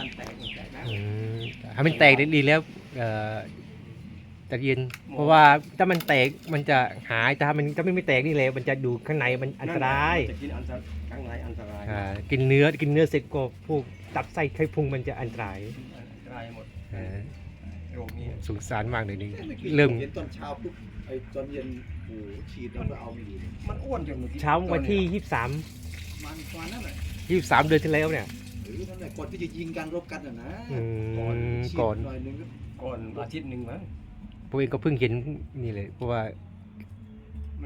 การแตกแตกแล้วอืมให้มันแตกดีๆแล้วเอ่อจะเย็น เพราะว่าถ้ามันแตกมันจะหายแต่ถ้ามันถ้ามันไม่แตกนี่เลยมันจะดูข้างในมันอันตรายจะกินอันตรายข้างในอันตรายอ่ากินเนื้อกินเนื้อเสร็จก็พวกตับไส้ไข้พุงมันจะอันตรายอันตรายหมดอ่าโรคนี้สงสารมากเลยนี่ไม่คิดเริ่มเห็นตอนเช้าปุ๊บไอ้ตอนเย็นโอ้โหฉีดแล้วก็เอาไม่อยู่มันอ้วนจนมื่อกี้เช้าวันที่ยี่สามมันกว่านั่นแหละยี่สามเดือนที่แล้วเนี่ยห รือนั่นแหละก่อนที่จะยิงกันรบกันอะนะอืมฉีดก่อนหน่อยนึงก็ก่อนอาทิตย์หนึ่งมั้งผมเองก็เพิ่งเห็นนี่เลยเพราะว่า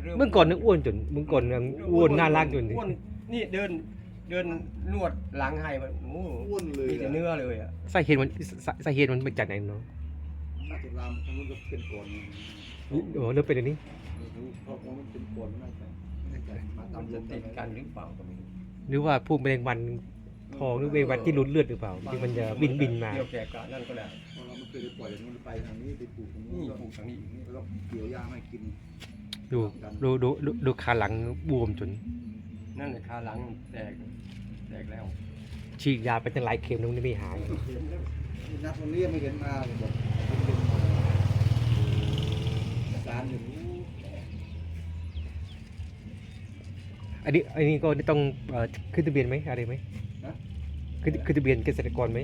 ริ่เมื่อก่อนนึกอ้วนจนเมื่อก่อนยังอ้วนน่ารักจนอ้วนนี่เดินเดินนวดหลังให้มันโอ้โหอ้วนเลยมีแต่เนื้อเลยอะสาเหตุมันสาสาเหตุมันมาจากไหนเนาะน่าจะรามทางนู้นก็เป็นก่อนโอ้เริ่มเป็นอันนี้ไม่รู้เพราะว่ามันเป็นก่อนน่าจะน่าจะมามัตามนเดิจะนติดกันหรือเปล่าก็ไม่รู้หรือว่าพวกแมลงวัน ทองหรือแมลงวันที่หลุดเลือดหรือเปล่าที่มันจะบินบินมา เกี่ยวแก่กับนั่นก็แล้วเพราะเราไม่เคยได้ปล่อยอย่างนู้นไปทางนี้ไปปลูกตรงนี้นี่แล้วปลูกทางนี้อีกแล้วเกี่ยวหญ้าให้กินดูดูดูดูดูขาหลังบวมจน นั่นเลยขาหลังแตกแตกแล้วฉีดยาไปตั้งหลายเข็มแล้วมันไม่หายนัดวันนี้ไม่เห็นมาเลยบอกเป็นอาการอยู่นู้นอันนี้อันนี้ก็ต้องเอ่อขึ้นทะเบียนไหมอะไรไหม นะขึ้นขึ้นทะเบียนเกษตรกรไหม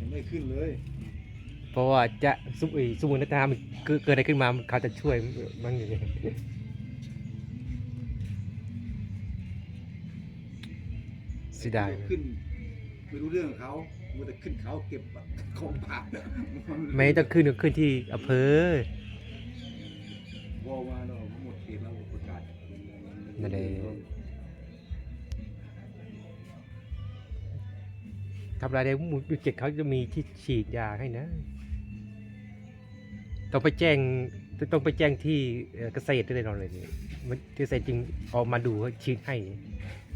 ยังไม่ขึ้นเลย เพราะว่าจะสุเอยสมมุติถ้ามันเกิดเกิดอะไรขึ้นมาเขาจะช่วยมั้งอย่างเงี้ยเสียดายขึ้นไม่รู้เรื่องของเขามัวแต่ขึ้นเขาเก็บของป่าไม่ต้องขึ้นก็ขึ้นที่อำเภอวอมาเราหมดเขตเราประกาศนั่นเอง ทำอะไรได้หมู่เจ็ดเขาจะมีที่ฉีดยาให้นะ ต้องไปแจ้งต้องไปแจ้งที่เอ่อเกษตรได้เลยนอนเลยเนี่ยมันเกษตรจริงออกมาดูเขาฉีดให้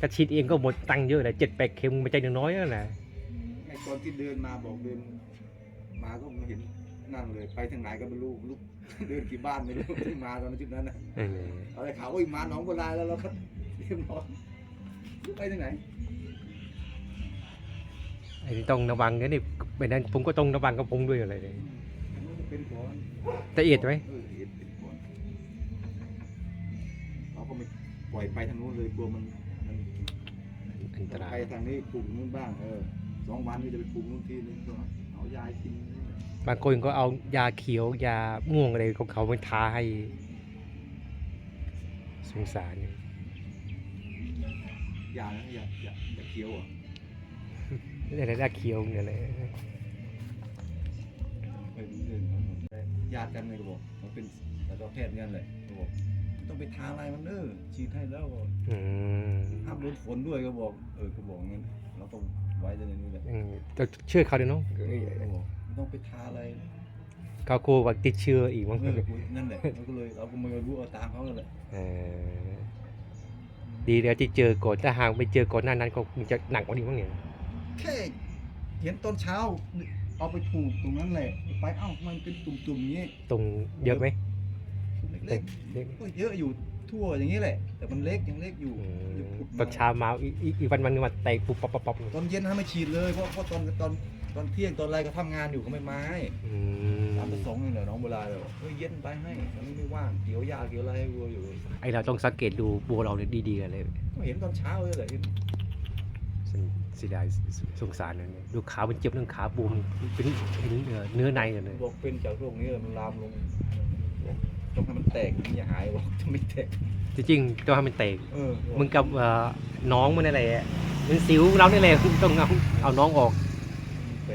ถ้าฉีดเองก็หมดตังค์เยอะเลยเจ็ดแปดเข็มไม่ใช่น้อยๆนะไอ้ตอนที่เดินมาบอกเดินมาก็ไม่เห็นนั่นเลย ไปทางไหนก็ไม่รู้ลูกเดินกี่บ้านไม่รู้ที่มาตอนนั้นจุดนั้นนะเออเอาอะไรข่าวว่ามาหนองบัวลายแล้วเราก็เตรียมนอนไปทางไหนไอ้นี่ต้องระวังนะนี่เป็นนั้นผมก็ต้องระวังกับผมด้วยอะไรเลยมันจะเป็นก่อนละเอียดไหมเออละเอียดเป็นก่อนเราก็ไม่ปล่อยไปทางนู้นเลยกลัวมันมันอันตรายไปทางนี้ปลูกนู้นบ้างเออสองวันก็จะไปปลูกนู้นทีนึงก็เอายาให้กินบางคนก็เอายาเขียวยาม่วงอะไรของเขาไปทาให้สงสารเนี่ยยานะยายายาเคี้ยวอะ นี่แหละยาเขียวเนี่ยแหละไม่รู้เรื่องญาติกันเลยก็บอกมันเป็นสัตวแพทย์กันเลยก็บอกไม่ต้องไปทาอะไรมันเด้อฉีดให้แล้วก็อืมห้ามโดนฝนด้วยก็บอก เออก็บอกงั้นเราต้องไว้ในนี้แหละอืมจะเชื่อเขาเลยเนาะเออก็บอกไม่ต้องไปทาอะไรเขากลัวว่าติดเชื้ออีกมั้งเออนั่นแหละเราก็เลยเราก็ไม่รู้เอาตามเขาเลยเออดีแล้วที่เจอก่อนถ้าหากไม่เจอก่อนหน้านั้นก็คงจะหนักกว่านี้มั้งเนี่ย แค่เห็นตอนเช้า เอาไปปลูกตรงนั้นแหละไปเอ้ามันเป็นตุ่มๆอย่างนี้ตรงเยอะไหมเล็กเล็กๆก็เยอะอยู่ทั่วอย่างนี้แหละ แต่มันเล็กยังเล็กอยู่อืมยังผุดตอนเช้ามาอีกอีกอีกวันวันหนึงมาแตกปุ๊บปั๊บปั๊บปั๊บตอนเย็นนะไม่ฉีดเลยเพราะเพราะตอนตอนตอนเที่ยงตอนอะไรก็ทำงานอยู่ก็ไม่มาให้อืมตามประสงค์นี่แหละน้องโบราณเลยเฮ้ยเย็นไปให้ตอนนี้ไม่ว่างเกี่ยวยาเกี่ยวอะไรให้วัวอยู่ไอเราต้องสังเกตดูบัวเราเนี่ยดีๆกันเลยก็เห็นตอนเช้าเลยแหละ เสียดายสงสารเลยเนี่ยดูขามันเจ็บเรื่องขาบวมเป็นเป็นเอ่อเนื้อในกันเลยบอกเป็นจากโรคนี้มันลามลงบอกต้องให้มันแตกมันอย่าหายบอกจะไม่แตกจริงๆต้องให้มันแตกเออมึงกับเอ่อน้องมันอะไรอะมันสิวเรานี่แหละต้องเอาเอาน้องออกเ